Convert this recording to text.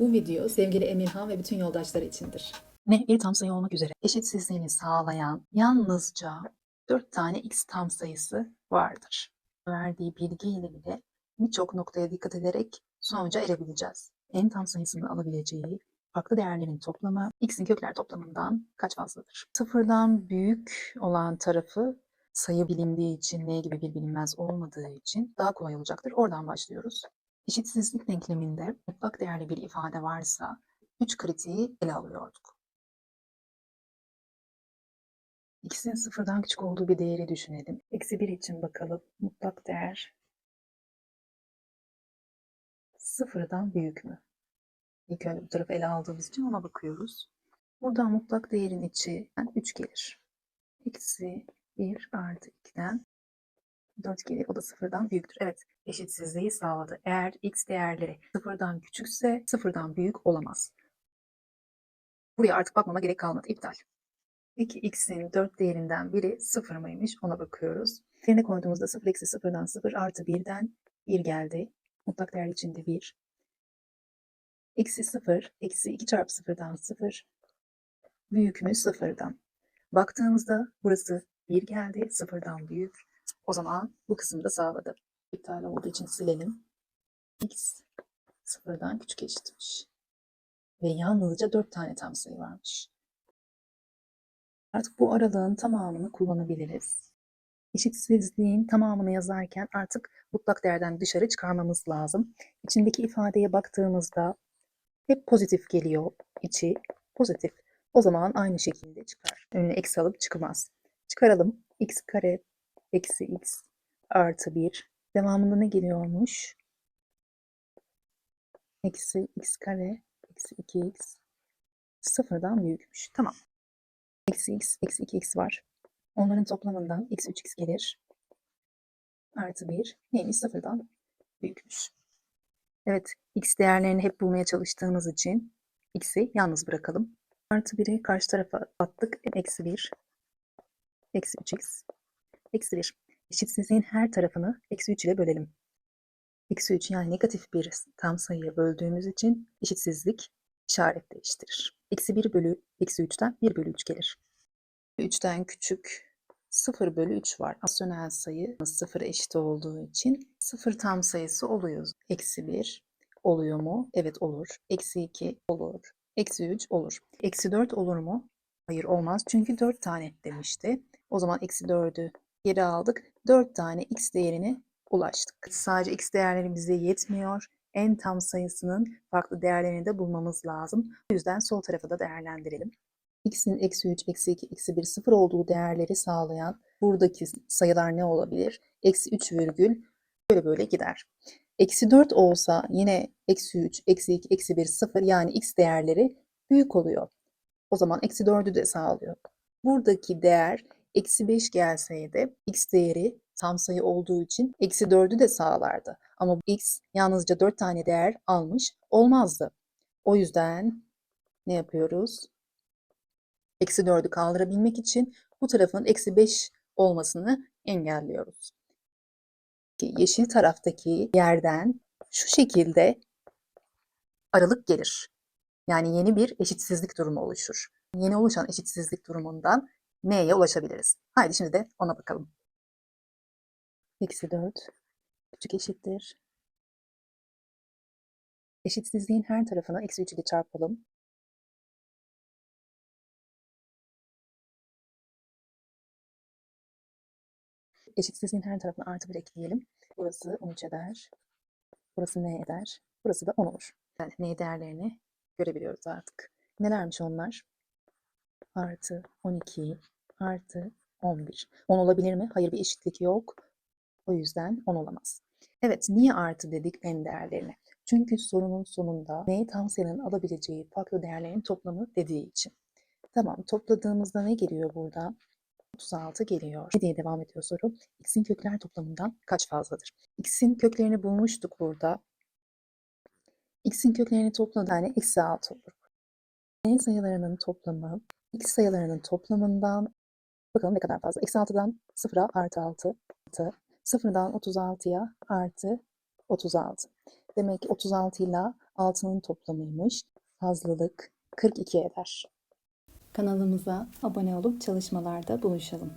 Bu video sevgili Emirhan ve bütün yoldaşları içindir. Ne bir tam sayı olmak üzere eşitsizliğini sağlayan yalnızca 4 tane x tam sayısı vardır. Verdiği bilgiyle bile birçok noktaya dikkat ederek sonuca erebileceğiz. En tam sayısını alabileceği farklı değerlerin toplamı x'in kökler toplamından kaç fazladır? Sıfırdan büyük olan tarafı sayı bilindiği için, n gibi bir bilinmez olmadığı için daha kolay olacaktır. Oradan başlıyoruz. Eşitsizlik denkleminde mutlak değerli bir ifade varsa 3 kritiği ele alıyorduk. X'in sıfırdan küçük olduğu bir değeri düşünelim. Eksi 1 için bakalım. Mutlak değer sıfırdan büyük mü? İlk önce bu tarafı ele aldığımız için ona bakıyoruz. Buradan mutlak değerin içi 3 gelir. Eksi 1 artı 2'den 4 gelir. O da sıfırdan büyüktür. Evet, eşitsizliği sağladı. Eğer x değerleri sıfırdan küçükse sıfırdan büyük olamaz. Buraya artık bakmama gerek kalmadı. İptal. Peki x'in 4 değerinden biri 0 mıymış? Ona bakıyoruz. Yerine koyduğumuzda 0 eksi 0'dan 0 artı 1'den 1 geldi. Mutlak değer içinde 1. Eksi 0 eksi 2 çarpı 0'dan 0 büyük mü 0'dan? Baktığımızda burası 1 geldi. 0'dan büyük. O zaman bu kısmı da sağladı. İptal olduğu için silelim. x 0'dan küçük eşitmiş. Ve yalnızca 4 tane tam sayı varmış. Artık bu aralığın tamamını kullanabiliriz. Eşitsizliğin tamamını yazarken artık mutlak değerden dışarı çıkarmamız lazım. İçindeki ifadeye baktığımızda hep pozitif geliyor içi. Pozitif. O zaman aynı şekilde çıkar. Önüne eksi alıp çıkmaz. Çıkaralım. x kare eksi x artı 1. Devamında ne geliyormuş? Eksi x kare eksi 2x sıfırdan büyükmüş. Tamam. Eksi x, eksi 2x var. Onların toplamından eksi 3x gelir. Artı 1. Neymiş? Sıfırdan büyükmüş. Evet, x değerlerini hep bulmaya çalıştığımız için x'i yalnız bırakalım. Artı 1'i karşı tarafa attık. Eksi 1. Eksi 3x. Eksi 1. Eşitsizliğin her tarafını eksi 3 ile bölelim. Eksi 3 yani negatif bir tam sayıya böldüğümüz için eşitsizlik işaret değiştirir. Eksi 1 bölü eksi 3'ten 1 bölü 3 gelir. 3'ten küçük 0 bölü 3 var. Asyonel sayı 0 eşit olduğu için 0 tam sayısı oluyor. Eksi 1 oluyor mu? Evet olur. Eksi 2 olur. Eksi 3 olur. Eksi 4 olur mu? Hayır olmaz. Çünkü 4 tane demişti. O zaman eksi 4'ü geri aldık. 4 tane x değerine ulaştık. Sadece x değerleri bize yetmiyor. En tam sayısının farklı değerlerini de bulmamız lazım. O yüzden sol tarafı da değerlendirelim. x'in eksi 3, eksi 2, eksi 1, 0 olduğu değerleri sağlayan buradaki sayılar ne olabilir? Eksi 3 virgül böyle böyle gider. Eksi 4 olsa yine eksi 3, eksi 2, eksi 1, 0 yani x değerleri büyük oluyor. O zaman eksi 4'ü de sağlıyor. Buradaki değer eksi 5 gelseydi x değeri tam sayı olduğu için eksi 4'ü de sağlardı. Ama x yalnızca 4 tane değer almış olmazdı. O yüzden ne yapıyoruz? Eksi 4'ü kaldırabilmek için bu tarafın eksi 5 olmasını engelliyoruz. Yeşil taraftaki yerden şu şekilde aralık gelir. Yani yeni bir eşitsizlik durumu oluşur. Yeni oluşan eşitsizlik durumundan neye ulaşabiliriz? Haydi şimdi de ona bakalım. Eksi 4 küçük eşittir. Eşitsizliğin her tarafına eksi 3 ile çarpalım. Eşitsizliğin her tarafına artı 1 ekleyelim. Burası 13 eder. Burası ne eder? Burası da 10 olur. Yani ne değerlerini görebiliyoruz artık. Nelermiş onlar? Artı 12 artı 11. 10 olabilir mi? Hayır bir eşitlik yok. O yüzden 10 olamaz. Evet niye artı dedik en değerlerine? Çünkü sorunun sonunda n tam sayının alabileceği farklı değerlerin toplamı dediği için. Tamam topladığımızda ne geliyor burada? 36 geliyor. Ne diye devam ediyor soru? X'in kökler toplamından kaç fazladır? X'in köklerini bulmuştuk burada. X'in köklerini topladığı yani eksi 6 olur. N sayılarının toplamı X sayılarının toplamından bakalım ne kadar fazla. Eksi 6'dan 0'a artı 6. 0'dan 36'ya artı 36. Demek ki 36 ile 6'nın toplamıymış. Fazlalık 42 eder. Kanalımıza abone olup çalışmalarda buluşalım.